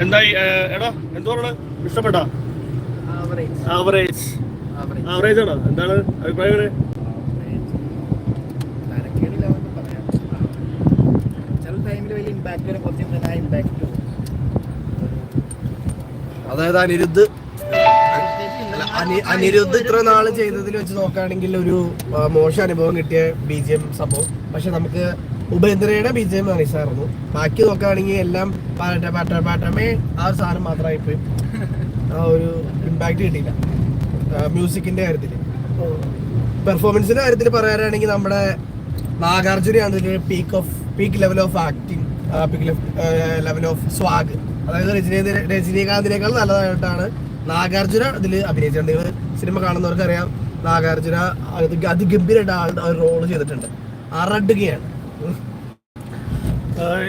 എന്തായി എടാ എന്തോ ഇഷ്ടപ്പെട്ട? ആവറേജ് ആവറേജ് ആണോ? എന്താണ് അഭിപ്രായം അതായത് അനിരുദ്ധ് അല്ല, അനി- അനിരുദ്ധ് ഇത്ര നാൾ ചെയ്തതിൽ വെച്ച് നോക്കുകയാണെങ്കിൽ ഒരു മോശം അനുഭവം കിട്ടിയ ബി ജി എം സംഭവം. പക്ഷെ നമുക്ക് ഉപേന്ദ്രയുടെ ബി ജെ എം അറിയിച്ചായിരുന്നു ബാക്കി നോക്കുകയാണെങ്കിൽ എല്ലാം പാട്ട പാട്ട പാട്ടമേ ആ ഒരു സാധനം മാത്രമായി പോയി ആ ഒരു ഇമ്പാക്ട് കിട്ടിയില്ല. മ്യൂസിക്കിന്റെ കാര്യത്തിൽ പെർഫോമൻസിന്റെ കാര്യത്തിൽ പറയാനാണെങ്കിൽ നമ്മുടെ നാഗാർജുനയാണ് ഇതിന്റെ peak of peak level of acting peak level of swag അതായത് രജനി രജനീകാന്തിനേക്കാൾ നല്ലതായിട്ടാണ് നാഗാർജുന ഇതിൽ അഭിനയിച്ചിട്ടുണ്ട്. സിനിമ കാണുന്നവർക്ക് അറിയാം നാഗാർജുന അത് അതിഗംഭീരമായിട്ട് ആളുടെ റോൾ ചെയ്തിട്ടുണ്ട്. അറഡുകയാണ്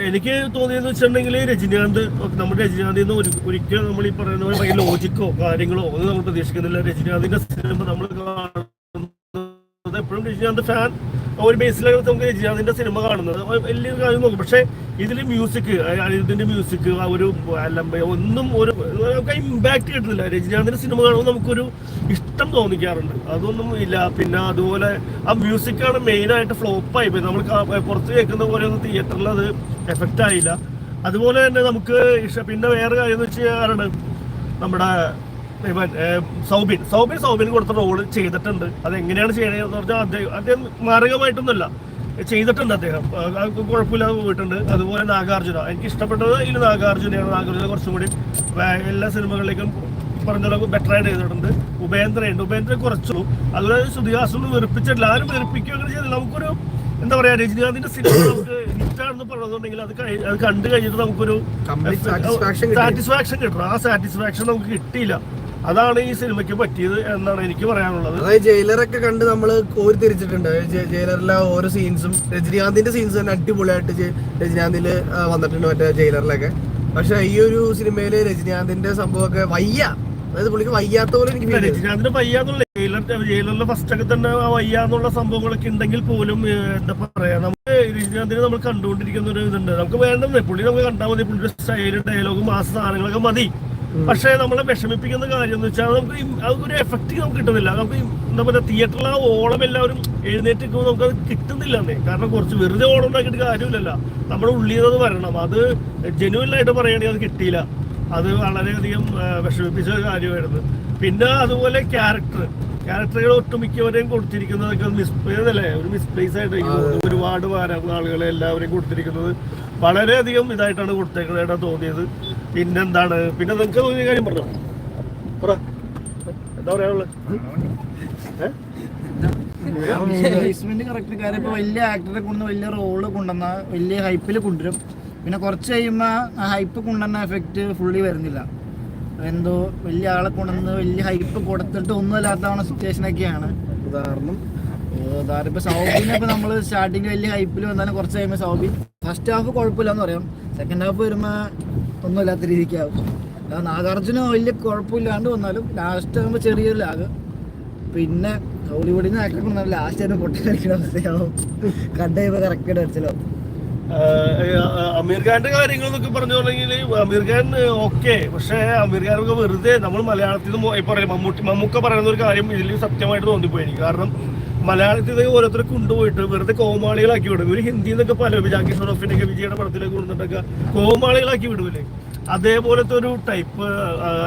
എനിക്ക് തോന്നിയെന്ന് വെച്ചിട്ടുണ്ടെങ്കിൽ രജനീകാന്ത് നമ്മുടെ രജനീകാന്തിൽ നിന്ന് ഒരു ഒരിക്കലും നമ്മൾ ഈ പറയുന്ന പോലെ ഭയങ്കര ലോജിക്കോ കാര്യങ്ങളോ ഒന്നും നമ്മൾ പ്രതീക്ഷിക്കുന്നില്ല. രജനീകാന്തിന്റെ സിനിമ നമ്മൾ കാണുന്നത് എപ്പോഴും രജനീകാന്ത് ഫാൻ ഒരു ബേസിലൊക്കെ നമുക്ക് രജിനാഥിന്റെ സിനിമ കാണുന്നത്. വലിയൊരു കാര്യം നോക്കും. പക്ഷേ ഇതിൽ മ്യൂസിക് ഇതിന്റെ മ്യൂസിക് ആ ഒരു ഒന്നും ഒരു ഇമ്പാക്ട് കിട്ടുന്നില്ല. രജനീകാന്തിന്റെ സിനിമ കാണുമ്പോൾ നമുക്കൊരു ഇഷ്ടം തോന്നിക്കാറുണ്ട്. അതൊന്നും ഇല്ല. പിന്നെ അതുപോലെ ആ മ്യൂസിക്കാണ് മെയിൻ ആയിട്ട് ഫ്ലോപ്പ് ആയി പോയി നമ്മൾ പുറത്ത് കേൾക്കുന്ന പോലെ ഒന്നും തിയേറ്ററിൽ അത് എഫക്റ്റ് ആയില്ല. അതുപോലെ തന്നെ നമുക്ക് പിന്നെ വേറെ കാര്യം എന്ന് വെച്ച് കഴിഞ്ഞാൽ നമ്മുടെ സൗബിൻ. സൗബിൻ സൗബിൻ കൊടുത്ത റോൾ ചെയ്തിട്ടുണ്ട്. അത് എങ്ങനെയാണ് ചെയ്യണതെന്ന് പറഞ്ഞാൽ അദ്ദേഹം അദ്ദേഹം മാരകമായിട്ടൊന്നുമല്ല. ചെയ്തിട്ടുണ്ട് അദ്ദേഹം. കുഴപ്പമില്ലാതെ പോയിട്ടുണ്ട്. അതുപോലെ നാഗാർജുന. എനിക്ക് ഇഷ്ടപ്പെട്ടത് ഇതിൽ നാഗാർജുനയാണ്. നാഗാർജുന കുറച്ചും കൂടി എല്ലാ സിനിമകളിലേക്കും പറഞ്ഞ ബെറ്ററായിട്ട് ചെയ്തിട്ടുണ്ട്. ഉപേന്ദ്രയുണ്ട്. ഉപേന്ദ്ര കുറച്ചു. അതുപോലെ ശ്രുതിഹാസൊന്നും വെറുപ്പിച്ചിട്ടില്ല. ആരും വെറുപ്പിക്കുക അങ്ങനെ ചെയ്തില്ല. നമുക്കൊരു എന്താ പറയാ രജനീകാന്തിന്റെ സിനിമ നമുക്ക് ഹിറ്റാണെന്ന് പറഞ്ഞതുണ്ടെങ്കിൽ അത് അത് കണ്ടു കഴിഞ്ഞിട്ട് നമുക്കൊരു സാറ്റിസ്ഫാക്ഷൻ കിട്ടണം. ആ സാറ്റിസ്ഫാക്ഷൻ നമുക്ക് കിട്ടിയില്ല. അതാണ് ഈ സിനിമയ്ക്ക് പറ്റിയത് എന്നാണ് എനിക്ക് പറയാനുള്ളത്. അതായത് ജയിലറൊക്കെ കണ്ട് നമ്മൾ കോരി തിരിച്ചിട്ടുണ്ട് ജയിലറിലെ ഓരോ സീൻസും രജനീകാന്തിന്റെ സീൻസ് തന്നെ അടിപൊളിയായിട്ട് രജനീകാന്തിൽ ആ, വന്നിട്ടുണ്ട് മറ്റേ ജയിലറിലൊക്കെ. പക്ഷെ ഈ ഒരു സിനിമയിൽ രജനീകാന്തിന്റെ സംഭവമൊക്കെ വയ്യ. അതായത് പുള്ളിക്ക് വയ്യാത്ത പോലെ എനിക്ക് രജനീകാന്തിന്റെ. രജനീകാന്തിന് വയ്യാന്നുള്ള ജയിലർ ജയിലറിലെ ഫസ്റ്റ് ഒക്കെ തന്നെ ആ വയ്യാന്നുള്ള സംഭവങ്ങളൊക്കെ ഉണ്ടെങ്കിൽ പോലും എന്താ പറയാ നമുക്ക് രജനീകാന്തിനെ നമ്മൾ കണ്ടുകൊണ്ടിരിക്കുന്ന ഒരു ഇതുണ്ട്. നമുക്ക് വേണ്ടത് പുള്ളി നമുക്ക് കണ്ടാൽ മതി പുള്ളിയുടെ സ്റ്റൈൽ ഡയലോഗ് മാസ സാധനങ്ങളൊക്കെ മതി. പക്ഷേ നമ്മളെ വിഷമിപ്പിക്കുന്ന കാര്യം എന്ന് വെച്ചാൽ നമുക്ക് അതൊരു എഫക്റ്റ് നമുക്ക് കിട്ടുന്നില്ല. നമുക്ക് എന്താ പറയുക തിയേറ്ററിൽ ആ ഓളം എല്ലാവരും എഴുന്നേറ്റ് നിൽക്കുമ്പോൾ നമുക്ക് അത് കിട്ടുന്നില്ല എന്നേ കാരണം കുറച്ച് വെറുതെ ഓളം ഉണ്ടാക്കിയിട്ട് കാര്യമില്ലല്ലോ. നമ്മുടെ ഉള്ളിൽ നിന്ന് അത് വരണം. അത് ജെനുവലായിട്ട് പറയുകയാണെങ്കിൽ അത് കിട്ടിയില്ല. അത് വളരെയധികം വിഷമിപ്പിച്ച ഒരു കാര്യമായിരുന്നു. പിന്നെ അതുപോലെ ക്യാരക്ടർ ക്യാരക്ടറുകൾ ഒട്ടുമിക്കവരെയും കൊടുത്തിരിക്കുന്നതൊക്കെ മിസ്പ്ലേസ് അല്ലേ ഒരു മിസ്പ്ലേസ് ആയിട്ട് ഒരുപാട് വാരം ആളുകളെ എല്ലാവരെയും കൊടുത്തിരിക്കുന്നത്. വളരെയധികം ഇതായിട്ടാണ് കൊടുത്തേക്കുന്നതായിട്ടാണ് തോന്നിയത്. പിന്നെന്താണ്? പിന്നെ നിങ്ങൾക്ക് തോന്നിയ കാര്യം പറഞ്ഞു? പറ. എന്താ പറയാനുള്ളത് പ്ലേസ്മെന്റ് കറക്റ്റ് കാര്യം. ഇപ്പൊ വലിയ ആക്ടറെ കൊണ്ട് വലിയ റോൾ കൊണ്ടുവന്ന വലിയ ഹൈപ്പിൽ കൊണ്ടുവരും. പിന്നെ കുറച്ച് കഴിയുമ്പോൾ ആ ഹൈപ്പ് കൊണ്ടുവന്ന എഫക്റ്റ് ഫുള്ളി വരുന്നില്ല. എന്തോ വലിയ ആളെ കൊണ്ടുവന്ന് വലിയ ഹൈപ്പ് കൊടുത്തിട്ട് ഒന്നും ഇല്ലാത്ത സിറ്റുവേഷനൊക്കെയാണ് ഉദാഹരണം. ഉദാഹരണം ഇപ്പൊ സൗബിനെ ഇപ്പൊ നമ്മൾ സ്റ്റാർട്ടിങ് വലിയ ഹൈപ്പിൽ വന്നാലും കുറച്ച് കഴിയുമ്പോൾ സൗബിൻ ഫസ്റ്റ് ഹാഫ് കുഴപ്പമില്ലാന്ന് പറയാം. സെക്കൻഡ് ഹാഫ് വരുമ്പോ ഒന്നും ഇല്ലാത്ത രീതിക്കാവും നാഗാർജുന വലിയ കുഴപ്പമില്ലാണ്ട് വന്നാലും ലാസ്റ്റ് ആകുമ്പോൾ ചെറിയൊരു ലാഗ് പിന്നെ ഹോളിവുഡിൽ നിന്ന് ആക്ടർ വന്നാൽ ലാസ്റ്റ് ആയിരുന്നു പൊട്ടി കളിക്കുന്ന അവസ്ഥയാവും. കണ്ട കറക്റ്റ് അടിച്ചല്ലോ. അമീർ ഖാന്റെ കാര്യങ്ങൾ പറഞ്ഞു അമീർ ഖാൻ ഓക്കെ പക്ഷേ അമീർ ഖാനൊക്കെ വെറുതെ നമ്മൾ മലയാളത്തിൽ നിന്ന് പറയും മമ്മൂട്ടി മമ്മൂക്ക പറയുന്ന ഒരു കാര്യം ഇതിൽ സത്യമായിട്ട് തോന്നിപ്പോയി എനിക്ക്. കാരണം മലയാളത്തിൽ ഇത് ഓരോരുത്തരെ കൊണ്ടുപോയിട്ട് വെറുതെ കോമാളികളാക്കി വിടും. ഒരു ഹിന്ദി എന്നൊക്കെ പല ജാക്കി ഷറോഫിനൊക്കെ വിജയുടെ പടത്തിലേക്ക് കൊണ്ടുവന്നിട്ടൊക്കെ കോമാളികളാക്കി വിടൂലേ അതേപോലത്തെ ഒരു ടൈപ്പ്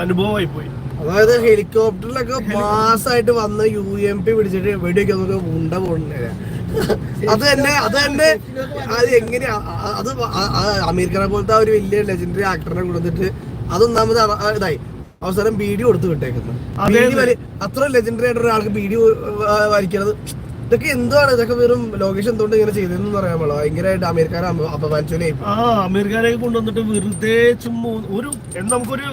അനുഭവമായി പോയി. അതായത് ഹെലികോപ്റ്ററിലൊക്കെ മാസമായിട്ട് വന്ന് യു എം പി പിടിച്ചിട്ട് വെടിയൊക്കെ നമുക്ക് ഉണ്ട പോകുന്നില്ല അത് തന്നെ അത് തന്നെ അത് എങ്ങനെയാ അത് അമീർ ഖാനെ പോലത്തെ ഒരു വലിയ ലെജൻഡറി ആക്ടറിനെ കൊടുത്തിട്ട് അതൊന്നാമത് ഇതായി. അവസാനം ബീഡി കൊടുത്ത് വിട്ടേക്കുന്നത് അത്ര ലെജൻഡറി ആയിട്ട് ഒരാൾക്ക് ബീഡി വരയ്ക്കുന്നത് ഇതൊക്കെ എന്താണ് ഇതൊക്കെ വെറും ലോകേഷ് എന്തുകൊണ്ട് ഇങ്ങനെ ചെയ്തതെന്ന് പറയാൻ പാടില്ല. ഭയങ്കരമായിട്ട് അമീർ അപമാനിച്ചേ ആ ഖാനെ കൊണ്ടുവന്നിട്ട് വെറുതെ ചുമ്മാ ഒരു നമുക്കൊരു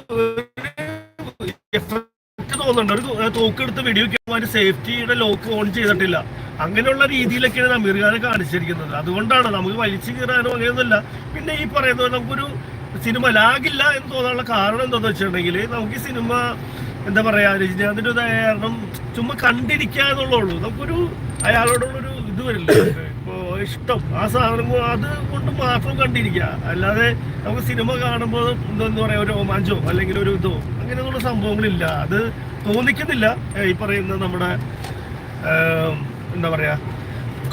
തോന്നുന്നുണ്ട്. ഒരു തോക്കെടുത്ത് വീഡിയോ സേഫ്റ്റിയുടെ ലോക്ക് ഓൺ ചെയ്തിട്ടില്ല. അങ്ങനെയുള്ള രീതിയിലൊക്കെയാണ് അമീർ ഖാനെ കാണിച്ചിരിക്കുന്നത്. അതുകൊണ്ടാണ് നമുക്ക് വലിച്ചു കീറാനോ അങ്ങനെയൊന്നുമില്ല. പിന്നെ ഈ പറയുന്നത് നമുക്കൊരു സിനിമ ലാഗില്ല എന്ന് തോന്നാനുള്ള കാരണം എന്താണെന്ന് വെച്ചിട്ടുണ്ടെങ്കിൽ നമുക്ക് ഈ സിനിമ എന്താ പറയാ രജനീകാന്തിന്റെ ഒരു കാരണം ചുമ്മാ കണ്ടിരിക്കുക എന്നുള്ളൂ നമുക്കൊരു അയാളോടുള്ളൊരു ഇത് വരില്ല. ഇപ്പോ ഇഷ്ടം. ആ സാധനം അത് കൊണ്ട് മാത്രം കണ്ടിരിക്കുക. അല്ലാതെ നമുക്ക് സിനിമ കാണുമ്പോൾ എന്താ പറയാ ഒരു രോമാഞ്ചോ അല്ലെങ്കിൽ ഒരു ഇതോ അങ്ങനെയുള്ള സംഭവങ്ങളില്ല. അത് തോന്നിക്കുന്നില്ല. ഈ പറയുന്ന നമ്മുടെ എന്താ പറയാ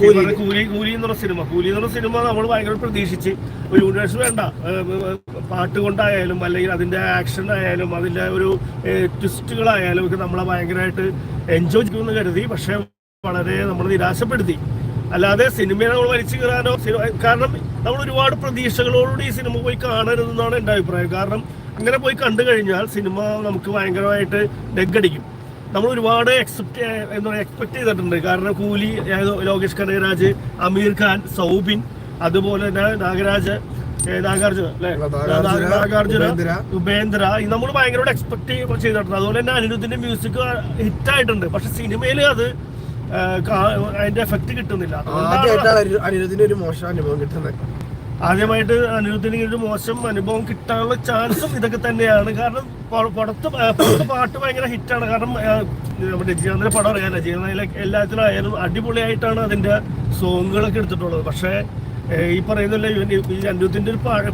കൂലി. കൂലി കൂലി എന്നുള്ള സിനിമ. കൂലി എന്നുള്ള സിനിമ നമ്മൾ ഭയങ്കര പ്രതീക്ഷിച്ച് ഒരു യൂണിവേഴ്സ് വേണ്ട. പാട്ട് കൊണ്ടായാലും അല്ലെങ്കിൽ അതിന്റെ ആക്ഷൻ ആയാലും അതിന്റെ ഒരു ട്വിസ്റ്റുകളായാലും ഒക്കെ നമ്മളെ ഭയങ്കരമായിട്ട് എൻജോയ് ചെയ്യുമെന്ന് കരുതി. പക്ഷെ വളരെ നമ്മൾ നിരാശപ്പെടുത്തി. അല്ലാതെ സിനിമയെ നമ്മൾ വലിച്ചു കയറാനോ കാരണം നമ്മൾ ഒരുപാട് പ്രതീക്ഷകളോടുകൂടി ഈ സിനിമ പോയി കാണരുതെന്നാണ് എന്റെ അഭിപ്രായം. കാരണം അങ്ങനെ പോയി കണ്ടു കഴിഞ്ഞാൽ സിനിമ നമുക്ക് ഭയങ്കരമായിട്ട് ഡെഗടിക്കും നമ്മൾ ഒരുപാട് എക്സെപ്റ്റ് എന്താ പറയുക എക്സ്പെക്ട് ചെയ്തിട്ടുണ്ട്. കാരണം കൂലി ലോകേഷ് കനകരാജ് അമീർ ഖാൻ സൗബിൻ അതുപോലെ തന്നെ നാഗരാജ് നാഗാർജുന അല്ലേ? നാഗാർജുന, ഉപേന്ദ്ര. നമ്മൾ ഭയങ്കരമായിട്ട് എക്സ്പെക്ട് ചെയ്തിട്ടുണ്ട്. അതുപോലെ തന്നെ അനിരുദ്ധിന്റെ മ്യൂസിക് ഹിറ്റായിട്ടുണ്ട് പക്ഷെ സിനിമയിൽ അത് അതിന്റെ എഫക്ട് കിട്ടുന്നില്ല. അതുകൊണ്ടാണ് ആദ്യമായിട്ടാണ് അനിരു- ഒരു മോശം അനുഭവം കിട്ടുന്നത്. ആദ്യമായിട്ട് അനിരുദ്ധിന് ഒരു മോശം അനുഭവം കിട്ടാനുള്ള ചാൻസും ഇതൊക്കെ തന്നെയാണ്. കാരണം പുറത്ത് പടത്ത് പാട്ട് ഭയങ്കര ഹിറ്റാണ്. കാരണം നമ്മുടെ ജീവനെ പടം അറിയാം. എല്ലാത്തിലും ആയാലും അടിപൊളിയായിട്ടാണ് അതിന്റെ സോങ്ങുകളൊക്കെ എടുത്തിട്ടുള്ളത്. പക്ഷേ ഈ പറയുന്നില്ല ഈ അനിരുദ്ധിന്റെ ഒരു പാട്ട്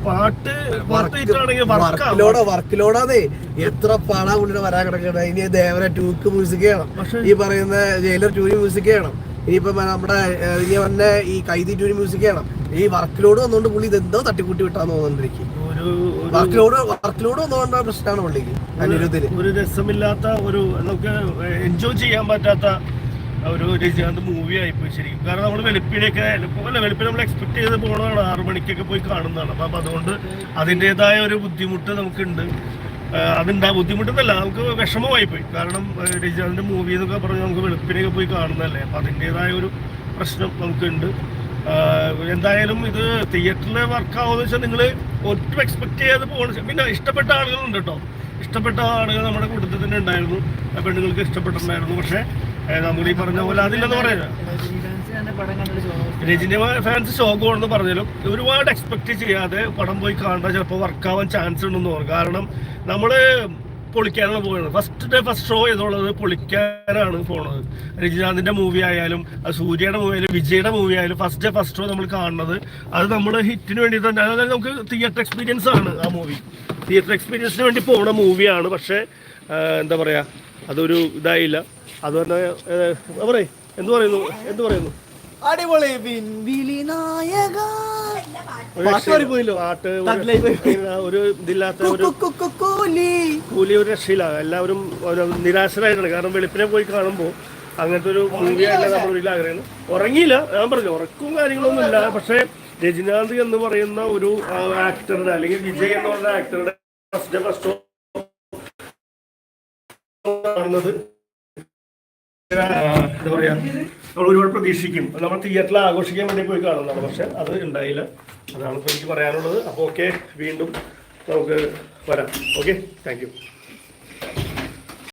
പാട്ട് ഹിറ്റാണെങ്കിൽ വർക്കിലോടെ വർക്കിലോടാതെ എത്ര പാടാ പുള്ളിയുടെ വരാൻ കിടക്കണം. ഇനി ദേവര ടൂക്ക് മ്യൂസിക് ചെയ്യണം. ഈ പറയുന്ന ജയിലർ ടൂരി മ്യൂസിക് ചെയ്യണം. ഇനിയിപ്പോ നമ്മുടെ ഇനി വന്ന ഈ കൈതി ടൂരി മ്യൂസിക് ചെയ്യണം. ഈ വർക്ക് ലോഡ് വന്നുകൊണ്ട് പുള്ളി എന്തോ തട്ടിക്കൂട്ടി വിട്ടാന്ന് തോന്നുന്നുണ്ട് എനിക്ക്. ഒരു ഒരു- വർക്കിലോട് വർക്കിലോട് വന്നുകൊണ്ട പ്രശ്നമാണ് പുള്ളിക്ക് അനിരുദ്ധിന് ഒരു രസമില്ലാത്ത ഒരു നമുക്ക് എൻജോയ് ചെയ്യാൻ പറ്റാത്ത ഒരു രജാന്ത് മൂവി ആയിപ്പോയി ശരിക്കും. കാരണം നമ്മൾ വെളുപ്പിനെയൊക്കെ അല്ല വെളുപ്പിന് നമ്മൾ എക്സ്പെക്ട് ചെയ്ത് പോകണതാണ് ആറു മണിക്കൊക്കെ പോയി കാണുന്നതാണ്. അപ്പം അതുകൊണ്ട് അതിന്റെതായ ഒരു ബുദ്ധിമുട്ട് നമുക്കുണ്ട്. ആ, അതുണ്ടാ ബുദ്ധിമുട്ടെന്നല്ല നമുക്ക് വിഷമമായി പോയി കാരണം രജാന്തിന്റെ മൂവി എന്നൊക്കെ പറഞ്ഞ് നമുക്ക് വെളുപ്പിനെയൊക്കെ പോയി കാണുന്നതല്ലേ? അപ്പം അതിന്റെതായ ഒരു പ്രശ്നം നമുക്കുണ്ട്. എന്തായാലും ഇത് തിയേറ്ററിൽ വർക്കാവുമെന്ന് വെച്ചാൽ നിങ്ങൾ ഒട്ടും എക്സ്പെക്ട് ചെയ്യാതെ പോകണം. പിന്നെ ഇഷ്ടപ്പെട്ട ആളുകളുണ്ട് കേട്ടോ. ഇഷ്ടപ്പെട്ട ആളുകൾ നമ്മുടെ കൂട്ടത്തിൽ തന്നെ ഉണ്ടായിരുന്നു. പെണ്ണുങ്ങൾക്ക് ഇഷ്ടപ്പെട്ടിട്ടുണ്ടായിരുന്നു. പക്ഷേ നമ്മൾ ഈ പറഞ്ഞ പോലെ അതില്ലെന്ന് പറയുന്നത് രജനി ഫാൻസ് ശോകമാണെന്ന് പറഞ്ഞാലും ഒരുപാട് എക്സ്പെക്ട് ചെയ്യാതെ പടം പോയി കാണാൻ ചിലപ്പോൾ വർക്കാവാൻ ചാൻസ് ഉണ്ടെന്ന് തോന്നുന്നു കാരണം നമ്മൾ പൊളിക്കാനാണ് പോകുന്നത് ഫസ്റ്റ് ഡേ ഫസ്റ്റ് ഷോ എന്നുള്ളത് പൊളിക്കാനാണ് പോണത്. രജിനാഥിന്റെ മൂവി ആയാലും അത് സൂര്യയുടെ മൂവി ആയാലും വിജയുടെ മൂവി ആയാലും ഫസ്റ്റ് ഡേ ഫസ്റ്റ് ഷോ നമ്മൾ കാണുന്നത്. അത് നമ്മൾ ഹിറ്റിന് വേണ്ടി തന്നെ അതായത് നമുക്ക് തിയേറ്റർ എക്സ്പീരിയൻസ് ആണ് ആ മൂവി തിയേറ്റർ എക്സ്പീരിയൻസിന് വേണ്ടി പോണ മൂവിയാണ് പക്ഷേ എന്താ പറയാ അതൊരു ഇതായില്ല. അതുപോലെ പറയേ എന്ത് പറയുന്നു എന്ത് പറയുന്നു? അടിപൊളി പിൻവിളി നായക. ഒരു. ഒരു- ഇതില്ലാത്ത കൂലി. ഒരു രക്ഷയില്ല. എല്ലാവരും നിരാശരായിട്ടാണ്. കാരണം വെളുപ്പിനെ പോയി കാണുമ്പോൾ അങ്ങനത്തെ ഒരു മൂവിയല്ല നമ്മൾ ആഗ്രഹം ഉറങ്ങിയില്ല. ഞാൻ പറഞ്ഞു ഉറക്കവും കാര്യങ്ങളൊന്നും ഇല്ല. പക്ഷേ രജനീകാന്ത് എന്ന് പറയുന്ന ഒരു ആക്ടറുടെ അല്ലെങ്കിൽ വിജയ് എന്ന് പറയുന്ന ആക്ടറുടെ ഫസ്റ്റ് ഫസ്റ്റ് കാണുന്നത് എന്താ പറയാ? നമ്മൾ ഒരുപാട് പ്രതീക്ഷിക്കും. നമ്മൾ തിയേറ്ററിൽ ആഘോഷിക്കാൻ വേണ്ടി പോയി കാണുന്നതാണ്. പക്ഷെ അത് ഉണ്ടായില്ല. അതാണ് ഇപ്പോൾ എനിക്ക് പറയാനുള്ളത്. അപ്പോൾ ഓക്കെ വീണ്ടും നമുക്ക് വരാം. Okay thank